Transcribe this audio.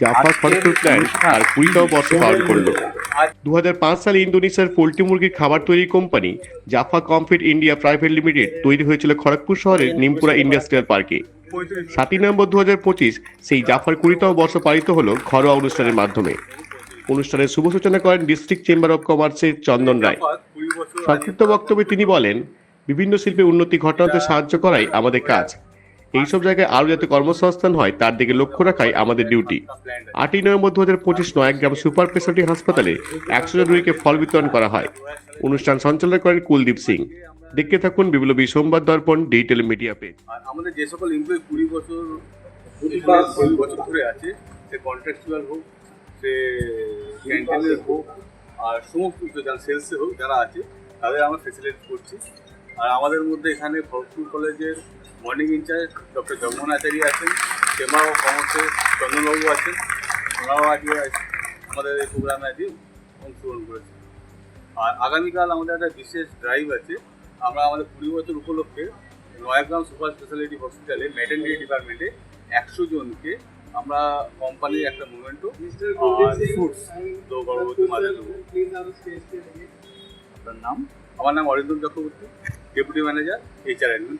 জাফা Kharagpur plant আর কুড়িতম বর্ষ পালন করল। দু হাজার পাঁচ সালে ইন্দোনেশিয়ার পোল্ট্রি মুরগির খাবার তৈরি company Japfa Comfeed India private limited তৈরি হয়েছিল খড়গপুর শহরের নিমপুরা ইন্ডাস্ট্রিয়াল পার্কে। সাতই নভেম্বর দু হাজার পঁচিশ সেই জাফার কুড়িতম বর্ষ পালিত হলো ঘরোয়া অনুষ্ঠানের মাধ্যমে। অনুষ্ঠানের শুভ সূচনা করেন ডিস্ট্রিক্ট চেম্বার অব কমার্সের চন্দন রায়। সংক্ষিপ্ত বক্তব্যে তিনি বলেন বিভিন্ন শিল্পে উন্নতি ঘটানোতে সাহায্য করাই আমাদের কাজ। এইসব জায়গায় আরও যাতে কর্মসংস্থান হয়, তার দিকে লক্ষ্য রাখাই আমাদের ডিউটি আটই নভেম্বর দু হাজার পঁচিশ নয়াগ্রাম সুপার স্পেশালিটি হাসপাতালে একশো জন রোগীকে ফল বিতরণ করা হয়। অনুষ্ঠান সঞ্চালনা করেন কুলদীপ সিং। দেখতে থাকুন বিপ্লবী সোমবার দর্পণ, ডিজিটাল মিডিয়া পেজ। আমাদের যে সকল এমপ্লয়ি কুড়ি বছর কুড়ি বছর ধরে আছে, সে কন্ট্রাকচুয়াল হোক, সে ক্যান্টিনের হোক, আর সমস্ত যারা সেলসে হোক, যারা আছে, তাদের আমরা ফেসিলিটি করছি। আর আমাদের মধ্যে এখানে ভরপুর কলেজের morning in-charge doctor Jagmohan Acharya আছেন চেম্বার অফ কমার্সের চন্দনবাবু আছেন। ওনারাও আজকে আমাদের এই প্রোগ্রামে আজকে অংশগ্রহণ করেছেন। আর আগামীকাল আমাদের একটা বিশেষ ড্রাইভ আছে। আমরা আমাদের কুড়ি বছর উপলক্ষে নয়াগ্রাম সুপার স্পেশালিটি হসপিটালে ম্যাটার্নিটি ডিপার্টমেন্টে একশো জনকে আমরা কোম্পানির একটা মুভমেন্টও ফুডস তো গর্ভবতী মাদের দেবো আপনার নাম? আমার নাম Arindam Chakraborty. Deputy manager HR admin.